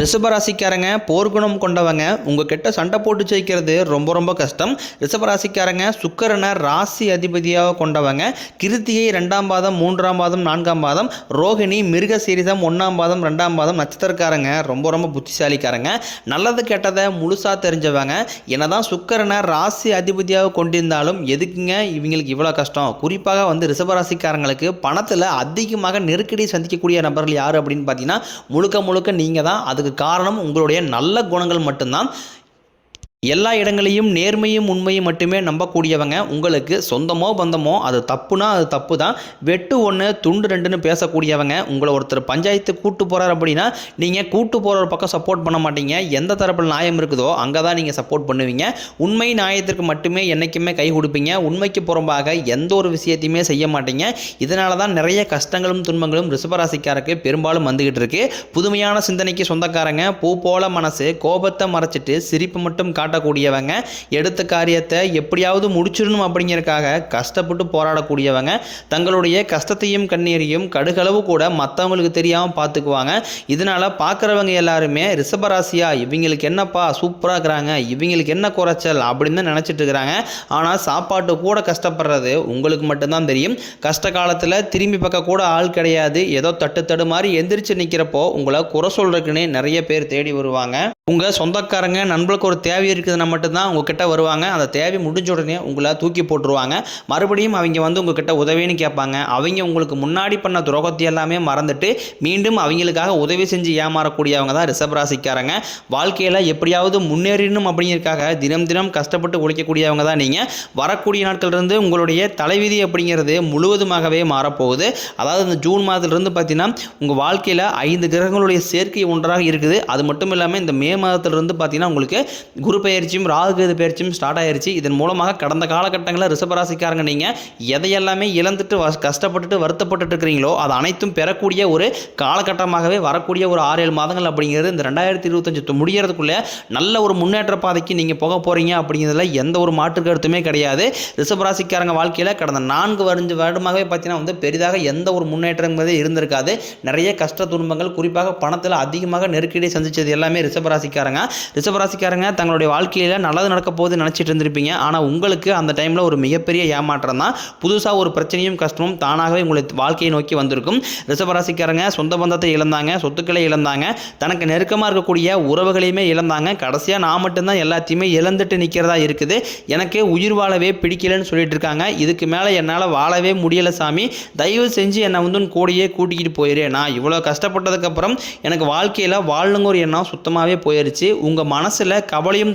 ரிஷபராசிக்காரங்க போர்க்குணம் கொண்டவங்க உங்ககிட்ட சண்டை போட்டு ஜெயிக்கிறது ரொம்ப ரொம்ப கஷ்டம். ரிஷபராசிக்காரங்க சுக்கரனை ராசி அதிபதியாக கொண்டவங்க. கிருத்திகை ரெண்டாம் பாதம் மூன்றாம் பாதம் நான்காம் பாதம். ரோகிணி மிருக சீரிதம் ஒன்றாம் பாதம் ரெண்டாம் பாதம் நட்சத்திரக்காரங்க ரொம்ப ரொம்ப புத்திசாலிக்காரங்க. நல்லது கெட்டதை முழுசாக தெரிஞ்சவங்க. என்னதான் சுக்கரனை ராசி அதிபதியாக கொண்டிருந்தாலும் எதுக்குங்க இவங்களுக்கு இவ்வளோ கஷ்டம்? குறிப்பாக வந்து ரிஷபராசிக்காரங்களுக்கு பணத்தில் அதிகமாக நெருக்கடி சந்திக்கக்கூடிய நபர்கள் யார் அப்படின்னு பார்த்தீங்கன்னா முழுக்க முழுக்க நீங்கள் தான் அதுக்கு காரணம் உங்களுடைய நல்ல குணங்கள் மட்டும்தான். எல்லா இடங்களையும் நேர்மையும் உண்மையும் மட்டுமே நம்பக்கூடியவங்க. உங்களுக்கு சொந்தமோ பந்தமோ அது தப்புனா அது தப்பு தான் வெட்டு ஒன்று துண்டு ரெண்டுன்னு பேசக்கூடியவங்க. உங்களை ஒருத்தர் பஞ்சாயத்து கூட்டு போகிறார் அப்படின்னா நீங்கள் கூட்டு போகிற பக்கம் சப்போர்ட் பண்ண மாட்டீங்க. எந்த தரப்பில் நியாயம் இருக்குதோ அங்கே தான் நீங்கள் சப்போர்ட் பண்ணுவீங்க. உண்மை நியாயத்திற்கு மட்டுமே என்றைக்குமே கை கொடுப்பீங்க. உண்மைக்கு புறம்பாக எந்த ஒரு விஷயத்தையுமே செய்ய மாட்டீங்க. இதனால தான் நிறைய கஷ்டங்களும் துன்பங்களும் ரிஷபராசிக்காரருக்கு பெரும்பாலும் வந்துகிட்டு இருக்கு. புதுமையான சிந்தனைக்கு சொந்தக்காரங்க. பூ போல மனசு கோபத்தை மறைச்சிட்டு சிரிப்பு மட்டும் காட்டக்கூடியவங்க எடுத்த காரியத்தை எப்படியாவது முடிச்சிடணும் அப்படிங்கிறக்காக கஷ்டப்பட்டு போராடக்கூடியவங்க தங்களுடைய கஷ்டத்தையும் கண்ணீரையும் கடுகளவு கூட மற்றவங்களுக்கு தெரியாமல் பார்த்துக்குவாங்க இதனால பார்க்குறவங்க எல்லாருமே ரிஷபராசியா இவங்களுக்கு என்னப்பா சூப்பராக இருக்கிறாங்க இவங்களுக்கு என்ன குறைச்சல் அப்படின்னு தான் நினச்சிட்டு இருக்கிறாங்க. ஆனால் சாப்பாட்டு கூட கஷ்டப்படுறது உங்களுக்கு மட்டும்தான் தெரியும். கஷ்ட காலத்தில் திரும்பி பக்கம் கூட ஆள் கிடையாது. ஏதோ தட்டு தடு மாதிரி எந்திரிச்சு நிற்கிறப்போ உங்களை குறை சொல்றதுக்குன்னே நிறைய பேர் தேடி வருவாங்க. உங்கள் சொந்தக்காரங்க நண்பர்களுக்கு ஒரு தேவை இருக்குதுன்னா மட்டும்தான் உங்ககிட்ட வருவாங்க. அந்த தேவை முடிஞ்ச உடனே உங்களை தூக்கி போட்டுருவாங்க. மறுபடியும் அவங்க வந்து உங்ககிட்ட உதவின்னு கேட்பாங்க. அவங்க உங்களுக்கு முன்னாடி பண்ண துரோகத்தை எல்லாமே மறந்துட்டு மீண்டும் அவங்களுக்காக உதவி செஞ்சு ஏமாறக்கூடியவங்க தான் ரிஷபராசிக்காரங்க வாழ்க்கையில் எப்படியாவது முன்னேறணும் அப்படிங்கிறதுக்காக தினம் தினம் கஷ்டப்பட்டு உழைக்கக்கூடியவங்க தான் நீங்கள் வரக்கூடிய நாட்கள்லேருந்து உங்களுடைய தலைவிதி அப்படிங்கிறது முழுவதுமாகவே மாறப்போகுது. அதாவது இந்த ஜூன் மாதத்துலேருந்து பார்த்தீங்கன்னா உங்கள் வாழ்க்கையில் ஐந்து கிரகங்களுடைய சேர்க்கை ஒன்றாக இருக்குது. அது மட்டும் இல்லாமல் இந்த மே மாதத்துலேருந்து பார்த்தீங்கன்னா உங்களுக்கு குரு பயிற்சியும் ராகுகேது பயிற்சியும் ஸ்டார்ட் ஆயிருச்சு. இதன் மூலமாக கடந்த காலகட்டங்களில் ரிஷபராசிக்காரங்க நீங்கள் எதையெல்லாமே இழந்துட்டு வ- கஷ்டப்பட்டுட்டு வருத்தப்பட்டுட்டு இருக்கிறீங்களோ அது அனைத்தும் பெறக்கூடிய ஒரு காலகட்டமாகவே வரக்கூடிய ஒரு ஆறு ஏழு மாதங்கள் அப்படிங்கிறது இந்த ரெண்டாயிரத்தி இருபத்தஞ்சு முடியறதுக்குள்ளே நல்ல ஒரு முன்னேற்ற பாதைக்கு நீங்கள் போக போகிறீங்க அப்படிங்கிறதுல எந்த ஒரு மாற்று கருத்துமே கிடையாது. ரிஷபராசிக்காரங்க வாழ்க்கையில் கடந்த நான்கு வருஞ்சு வருடமாகவே பார்த்தீங்கன்னா வந்து பெரிதாக எந்த ஒரு முன்னேற்றங்கிறதே இருந்திருக்காது. நிறைய கஷ்ட துன்பங்கள் குறிப்பாக பணத்தில் அதிகமாக நெருக்கடி சந்திச்சது எல்லாமே ரிஷபராசிக்காரங்க. ரிஷபராசிக்காரங்க தங்களுடைய வாழ்க்கையில் நல்லது நடக்க போகுது நினச்சிட்டு இருந்திருப்பீங்க. ஆனால் உங்களுக்கு அந்த டைமில் ஒரு மிகப்பெரிய ஏமாற்றம் தான். புதுசாக ஒரு பிரச்சனையும் கஷ்டமும் தானாகவே உங்களை வாழ்க்கையை நோக்கி வந்திருக்கும். ரிஷபராசிக்காரங்க சொந்த பந்தத்தை இழந்தாங்க சொத்துக்களை இழந்தாங்க தனக்கு நெருக்கமாக இருக்கக்கூடிய உறவுகளையுமே இழந்தாங்க. கடைசியாக நான் மட்டும்தான் எல்லாத்தையுமே இழந்துட்டு நிற்கிறதா இருக்குது. எனக்கு உயிர் வாழவே பிடிக்கலன்னு சொல்லிட்டு இருக்காங்க. இதுக்கு மேலே என்னால் வாழவே முடியலை சாமி. தயவு செஞ்சு என்னை வந்து உன் கூடயே கூட்டிக்கிட்டு போயிரு. நான் இவ்வளோ கஷ்டப்பட்டதுக்கப்புறம் எனக்கு வாழ்க்கையில் வாழணுங்கிற எண்ணம் சுத்தமாகவே போயிடுச்சு உங்கள் மனசில் கவலையும்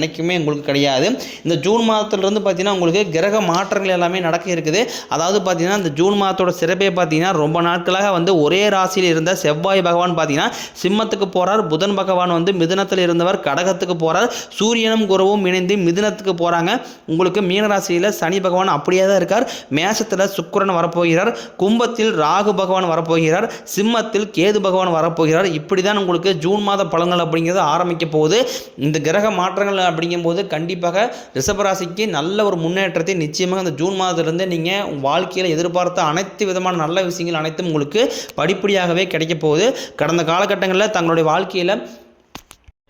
என்றைக்குமே உங்களுக்கு கிடையாது. இந்த ஜூன் மாதத்துலேருந்து பார்த்தீங்கன்னா உங்களுக்கு கிரக மாற்றங்கள் எல்லாமே நடக்க இருக்குது. அதாவது பார்த்தீங்கன்னா இந்த ஜூன் மாதத்தோட சிறப்பே பார்த்தீங்கன்னா ரொம்ப நாட்களாக வந்து ஒரே ராசியில் இருந்த செவ்வாய் பகவான் பார்த்தீங்கன்னா சிம்மத்துக்கு போகிறார் புதன் பகவான் வந்து மிதுனத்தில் இருந்தவர் கடகத்துக்கு போகிறார் சூரியனும் குருவும் இணைந்து மிதுனத்துக்கு போகிறாங்க உங்களுக்கு மீன ராசியில் சனி பகவான் அப்படியே தான் இருக்கார். மேசத்தில் சுக்கரன் வரப்போகிறார். கும்பத்தில் ராகு பகவான் வரப்போகிறார். சிம்மத்தில் கேது பகவான் வரப்போகிறார். இப்படி தான் உங்களுக்கு ஜூன் மாத பலன்கள் அப்படிங்கிறது ஆரம்பிக்க போகுது. இந்த கிரக மாற்றங்கள் அப்படிங்கும்போது கண்டிப்பாக ரிஷபராசிக்கு நல்ல ஒரு முன்னேற்றத்தை நிச்சயமாக இந்த ஜூன் மாதத்திலிருந்து நீங்கள் உங்கள் வாழ்க்கையில் எதிர்பார்த்த அனைத்து விதமான நல்ல விஷயங்கள் அனைத்தும் உங்களுக்கு படிப்படியாகவே கிடைக்க போகுது. கடந்த காலகட்டங்களில் தங்களுடைய வாழ்க்கையில்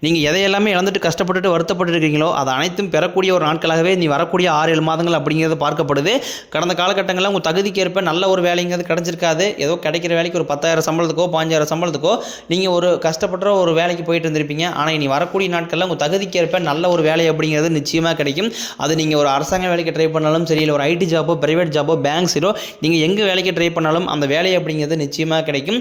நீங்கள் எதையெல்லாமே இழந்துட்டு கஷ்டப்பட்டுட்டு வருத்தப்பட்டு இருக்கீங்களோ அது அனைத்தும் பெறக்கூடிய ஒரு நாட்களாகவே நீ வரக்கூடிய ஆறு ஏழு மாதங்கள் அப்படிங்கிறது பார்க்கப்படுது. கடந்த காலகட்டங்களில் உங்கள் தகுதிக்கேற்ப நல்ல ஒரு வேலைங்கிறது கிடைச்சிருக்காது. ஏதோ கிடைக்கிற வேலைக்கு ஒரு பத்தாயிரம் சம்பளத்துக்கோ பாஞ்சாயிரம் சம்பளத்துக்கோ நீங்கள் ஒரு கஷ்டப்படுற ஒரு வேலைக்கு போயிட்டு இருந்திருப்பீங்க. ஆனால் இனி வரக்கூடிய நாட்களில் உங்கள் தகுதிக்கேற்ப நல்ல ஒரு வேலை அப்படிங்கிறது நிச்சயமாக கிடைக்கும். அது நீங்கள் ஒரு அரசாங்க வேலைக்கு ட்ரை பண்ணாலும் சரி இல்லை ஒரு ஐடி ஜாபோ ப்ரைவேட் ஜாபோ பேங்க்ஸிலோ நீங்கள் எங்கே வேலைக்கு ட்ரை பண்ணாலும் அந்த வேலை அப்படிங்கிறது நிச்சயமாக கிடைக்கும்.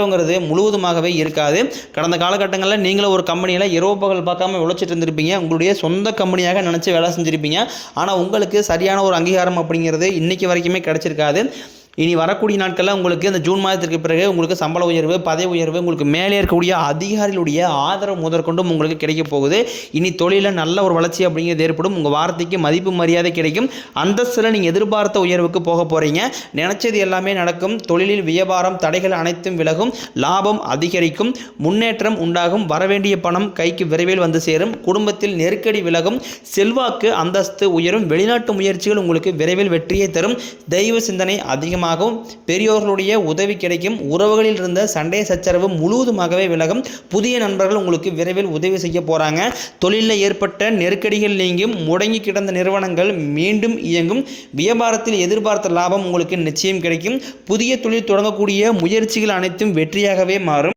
தொந்தரவுங்கிறது முழுவதுமாகவே இருக்காது. கடந்த காலகட்டங்களில் நீங்களும் ஒரு கம்பெனியில் இரவு பகல் பார்க்காம உழைச்சிட்டு இருந்திருப்பீங்க. உங்களுடைய சொந்த கம்பெனியாக நினச்சி வேலை செஞ்சுருப்பீங்க. ஆனால் உங்களுக்கு சரியான ஒரு அங்கீகாரம் அப்படிங்கிறது இன்னைக்கு வரைக்குமே கிடைச்சிருக்காது. இனி வரக்கூடிய நாட்களில் உங்களுக்கு இந்த ஜூன் மாதத்திற்கு பிறகு உங்களுக்கு சம்பள உயர்வு பதவி உயர்வு உங்களுக்கு மேலே இருக்கக்கூடிய அதிகாரிகளுடைய ஆதரவு முதற்கொண்டும் உங்களுக்கு கிடைக்க போகுது. இனி தொழிலில் நல்ல ஒரு வளர்ச்சி அப்படிங்கிறது ஏற்படும். உங்கள் வார்த்தைக்கு மதிப்பு மரியாதை கிடைக்கும். அந்தஸ்தில் நீங்கள் எதிர்பார்த்த உயர்வுக்கு போக போகிறீங்க நினச்சது எல்லாமே நடக்கும். தொழிலில் வியாபாரம் தடைகள் அனைத்தும் விலகும். லாபம் அதிகரிக்கும். முன்னேற்றம் உண்டாகும். வரவேண்டிய பணம் கைக்கு விரைவில் வந்து சேரும். குடும்பத்தில் நெருக்கடி விலகும். செல்வாக்கு அந்தஸ்து உயரும். வெளிநாட்டு முயற்சிகள் உங்களுக்கு விரைவில் வெற்றியை தரும். தெய்வ சிந்தனை அதிகமாக அதிகமாகும் பெரியோர்களுடைய உதவி கிடைக்கும். உறவுகளில் இருந்த சண்டை சச்சரவு முழுவதுமாகவே விலகும். புதிய நண்பர்கள் உங்களுக்கு விரைவில் உதவி செய்ய போகிறாங்க தொழிலில் ஏற்பட்ட நெருக்கடிகள் நீங்கும். முடங்கி கிடந்த நிறுவனங்கள் மீண்டும் இயங்கும். வியாபாரத்தில் எதிர்பார்த்த லாபம் உங்களுக்கு நிச்சயம் கிடைக்கும். புதிய தொழில் தொடங்கக்கூடிய முயற்சிகள் அனைத்தும் வெற்றியாகவே மாறும்.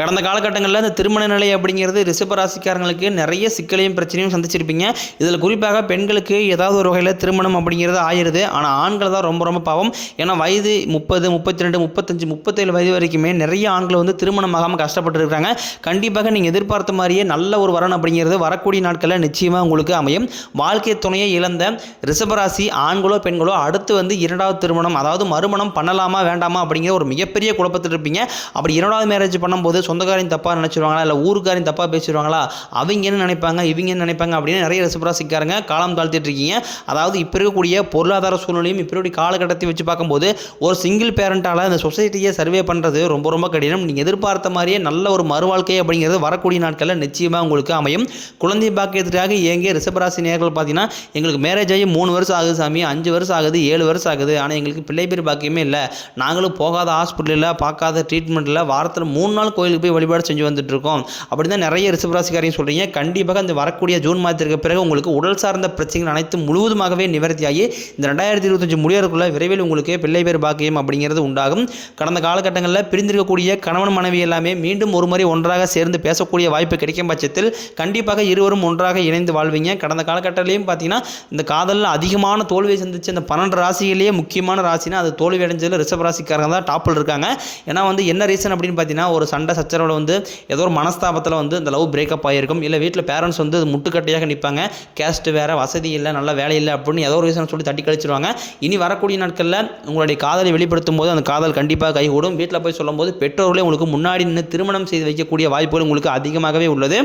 கடந்த காலகட்டங்களில் இந்த திருமண நிலை அப்படிங்கிறது ரிஷபராசிக்காரங்களுக்கு நிறைய சிக்கலையும் பிரச்சனையும் சந்திச்சிருப்பீங்க. இதில் குறிப்பாக பெண்களுக்கு ஏதாவது ஒரு வகையில் திருமணம் அப்படிங்கிறது ஆயிடுது. ஆனால் ஆண்கள் தான் ரொம்ப ரொம்ப பாவம். ஏன்னா வயது முப்பது முப்பத்தி ரெண்டு முப்பத்தஞ்சு முப்பத்தேழு வயது வரைக்குமே நிறைய ஆண்கள் வந்து திருமணம் ஆகாமல் கஷ்டப்பட்டுருக்காங்க கண்டிப்பாக நீங்கள் எதிர்பார்த்த மாதிரியே நல்ல ஒரு வரன் அப்படிங்கிறது வரக்கூடிய நாட்களில் நிச்சயமாக உங்களுக்கு அமையும். வாழ்க்கை துணையை இழந்த ரிஷபராசி ஆண்களோ பெண்களோ அடுத்து வந்து இரண்டாவது திருமணம் அதாவது மறுமணம் பண்ணலாமா வேண்டாமா அப்படிங்கிற ஒரு மிகப்பெரிய குழப்பத்தில் இருப்பீங்க அப்படி இரண்டாவது மேரேஜ் பண்ணும்போது சொந்தக்காரையும் தப்பாக நினச்சிருவாங்களா? இல்லை ஊருக்காரையும் தப்பாக பேசிடுவாங்களா அவங்க என்ன நினைப்பாங்க? இவங்க என்ன நினைப்பாங்க? அப்படின்னு நிறைய ரிஷபராசிக்காரங்க காலம் தாழ்த்திட்டு இருக்கீங்க. அதாவது இப்போ இருக்கக்கூடிய பொருளாதார சூழ்நிலையும் இப்போ இருக்கக்கூடிய காலகட்டத்தை வச்சு பார்க்கும்போது ஒரு சிங்கிள் பேரண்ட்டால் இந்த சொசைட்டியை சர்வே பண்ணுறது ரொம்ப ரொம்ப கடினம். நீங்கள் எதிர்பார்த்த மாதிரியே நல்ல ஒரு மறுவாழ்க்கை அப்படிங்கிறது வரக்கூடிய நாட்களில் நிச்சயமாக உங்களுக்கு அமையும். குழந்தை பாக்கியத்துக்காக இயங்கிய ரிஷபராசி நேர்கள் பார்த்தீங்கன்னா எங்களுக்கு மேரேஜ் ஆகி மூணு வருஷம் ஆகுது சாமி. அஞ்சு வருஷம் ஆகுது ஏழு வருஷம் ஆகுது. ஆனால் எங்களுக்கு பிள்ளை பேர் பாக்கியமே இல்லை. நாங்களும் போகாத ஹாஸ்பிட்டலில் பார்க்காத ட்ரீட்மெண்ட்டில் வாரத்தில் மூணு நாள் கோயில் கோயிலுக்கு போய் வழிபாடு செஞ்சு வந்துட்டு இருக்கோம் அப்படி தான் நிறைய ரிசபராசிக்காரையும் சொல்கிறீங்க கண்டிப்பாக இந்த வரக்கூடிய ஜூன் மாதத்திற்கு பிறகு உங்களுக்கு உடல் சார்ந்த பிரச்சனைகள் அனைத்தும் முழுவதுமாகவே நிவர்த்தியாகி இந்த ரெண்டாயிரத்தி இருபத்தஞ்சு முடியறதுக்குள்ள விரைவில் உங்களுக்கு பிள்ளை பேர் பாக்கியம் அப்படிங்கிறது உண்டாகும். கடந்த காலகட்டங்களில் பிரிந்திருக்கக்கூடிய கணவன் மனைவி எல்லாமே மீண்டும் ஒரு முறை ஒன்றாக சேர்ந்து பேசக்கூடிய வாய்ப்பு கிடைக்கும் பட்சத்தில் கண்டிப்பாக இருவரும் ஒன்றாக இணைந்து வாழ்வீங்க. கடந்த காலகட்டத்திலையும் பார்த்தீங்கன்னா இந்த காதலில் அதிகமான தோல்வியை சந்திச்ச இந்த பன்னெண்டு ராசிகளையே முக்கியமான ராசினா அது தோல்வி அடைஞ்சதில் ரிஷப ராசிக்காரங்க தான் டாப்பில் இருக்காங்க. ஏன்னா வந்து என்ன ரீசன் அப்படின்னு பார்த்தீங்கன்னா ஒரு சண்டை சச்சரவில் வந்து ஏதோ ஒரு மனஸ்தாபத்தில் வந்து இந்த லவ் பிரேக்கப் ஆகிருக்கும் இல்லை வீட்டில் பேரண்ட்ஸ் வந்து அது முட்டுக்கட்டையாக நிற்பாங்க கேஸ்ட் வேறு வசதி இல்லை நல்ல வேலை இல்லை அப்படின்னு ஏதோ ஒரு ரீசன் சொல்லி தட்டி கழிச்சிருவாங்க. இனி வரக்கூடிய நாட்களில் உங்களுடைய காதலை வெளிப்படுத்தும் போது அந்த காதல் கண்டிப்பாக கைகூடும். வீட்டில் போய் சொல்லும்போது பெற்றோர்களே உங்களுக்கு முன்னாடி நின்று திருமணம் செய்து வைக்கக்கூடிய வாய்ப்புகள் உங்களுக்கு அதிகமாகவே உள்ளது.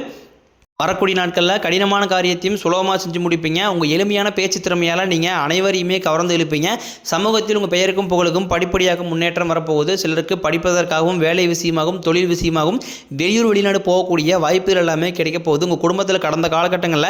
வரக்கூடிய நாட்களில் கடினமான காரியத்தையும் சுலபமாக செஞ்சு முடிப்பீங்க. உங்கள் எளிமையான பேச்சு திறமையால் நீங்கள் அனைவரையுமே கவர்ந்து இழுப்பீங்க சமூகத்தில் உங்கள் பெயருக்கும் புகழுக்கும் படிப்படியாக முன்னேற்றம் வரப்போகுது. சிலருக்கு படிப்பதற்காகவும் வேலை விஷயமாகவும் தொழில் விஷயமாகவும் வெளியூர் வெளிநாடு போகக்கூடிய வாய்ப்புகள் எல்லாமே கிடைக்க போகுது. உங்கள் குடும்பத்தில் கடந்த காலகட்டங்களில்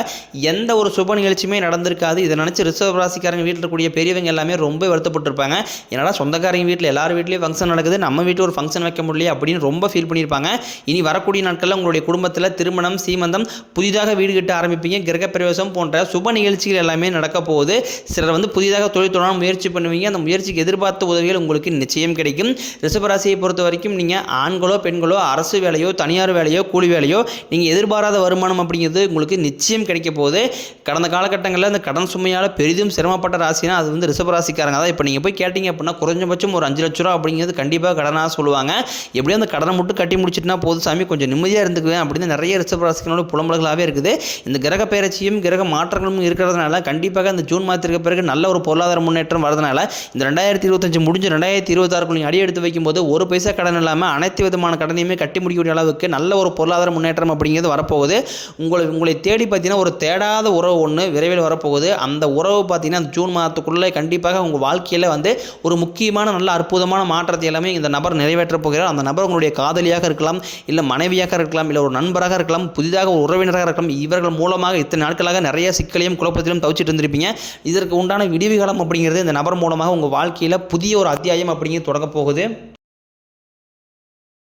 எந்த ஒரு சுப நிகழ்ச்சியுமே நடந்திருக்காது. இதை நினச்சி ரிசர்வ் ராசிக்காரங்க வீட்டில் இருக்கக்கூடிய பெரியவங்க எல்லாமே ரொம்ப வருத்தப்பட்டிருப்பாங்க. என்னடா சொந்தக்காரங்க வீட்டில் எல்லார் வீட்லேயும் ஃபங்க்ஷன் நடக்குது. நம்ம வீட்டில் ஒரு ஃபங்க்ஷன் வைக்க முடியல அப்படின்னு ரொம்ப ஃபீல் பண்ணியிருப்பாங்க. இனி வரக்கூடிய நாட்களில் உங்களுடைய குடும்பத்தில் திருமணம் சீமந்தம் புதிதாக வீடு கட்ட ஆரம்பிப்பீங்க. கிரகப்பிரவேசம் போன்ற சுப நிகழ்ச்சிகள் எல்லாமே நடக்க போகுது. சிலர் வந்து புதிதாக தொழில் தொடர முயற்சி பண்ணுவீங்க. அந்த முயற்சிக்கு எதிர்பார்த்த உதவிகள் உங்களுக்கு நிச்சயம் கிடைக்கும். ரிஷபராசியை பொறுத்த வரைக்கும் நீங்கள் ஆண்களோ பெண்களோ அரசு வேலையோ தனியார் வேலையோ கூலி வேலையோ நீங்கள் எதிர்பாராத வருமானம் அப்படிங்கிறது உங்களுக்கு நிச்சயம் கிடைக்க போகுது. கடந்த காலகட்டங்களில் அந்த கடன் சுமையால் பெரிதும் சிரமப்பட்ட ராசினா அது வந்து ரிஷபராசிக்காரங்க தான். இப்போ நீங்கள் போய் கேட்டிங்க அப்படின்னா குறைஞ்சபட்சம் ஒரு அஞ்சு லட்ச ரூபா அப்படிங்கிறது கண்டிப்பாக கடனாக சொல்லுவாங்க. எப்படியும் அந்த கடனை மட்டும் கட்டி முடிச்சிட்டுனா போதும் சாமி. கொஞ்சம் நிம்மதியாக இருந்துக்குவேன் அப்படின்னு நிறைய ரிஷபராசிகளோட புலம் புலம்பல்களாகவே இருக்குது. இந்த கிரக பெயர்ச்சியும் கிரக மாற்றங்களும் இருக்கிறதுனால கண்டிப்பாக இந்த ஜூன் மாதத்திற்கு பிறகு நல்ல ஒரு பொருளாதார முன்னேற்றம் வரதுனால இந்த ரெண்டாயிரத்தி இருபத்தஞ்சு முடிஞ்சு ரெண்டாயிரத்தி இருபத்தாறுக்குள்ள அடி எடுத்து வைக்கும்போது ஒரு பைசா கடன் இல்லாமல் அனைத்து விதமான கடனையுமே கட்டி முடிக்கக்கூடிய அளவுக்கு நல்ல ஒரு பொருளாதார முன்னேற்றம் அப்படிங்கிறது வரப்போகுது. உங்களை உங்களை தேடி பார்த்தீங்கன்னா ஒரு தேடாத உறவு ஒன்று விரைவில் வரப்போகுது. அந்த உறவு பார்த்தீங்கன்னா அந்த ஜூன் மாதத்துக்குள்ளே கண்டிப்பாக உங்கள் வாழ்க்கையில் வந்து ஒரு முக்கியமான நல்ல அற்புதமான மாற்றத்தை எல்லாமே இந்த நபர் நிறைவேற்றப் போகிறார். அந்த நபர் உங்களுடைய காதலியாக இருக்கலாம் இல்லை மனைவியாக இருக்கலாம் இல்லை ஒரு நண்பராக இருக்கலாம் புதிதாக ஒரு உறவினராக இருக்கலாம் இவர்கள் மூலமாக இத்தனை நாட்களாக நிறைய சிக்கலையும் குழப்பத்திலும் தவிச்சிட்டு இருந்திருப்பீங்க. இதற்கு உண்டான விடிவு காலம் அப்படிங்கிறது இந்த நபர் மூலமாக உங்கள் வாழ்க்கையில் புதிய ஒரு அத்தியாயம் அப்படிங்கிறது தொடங்க போகுது.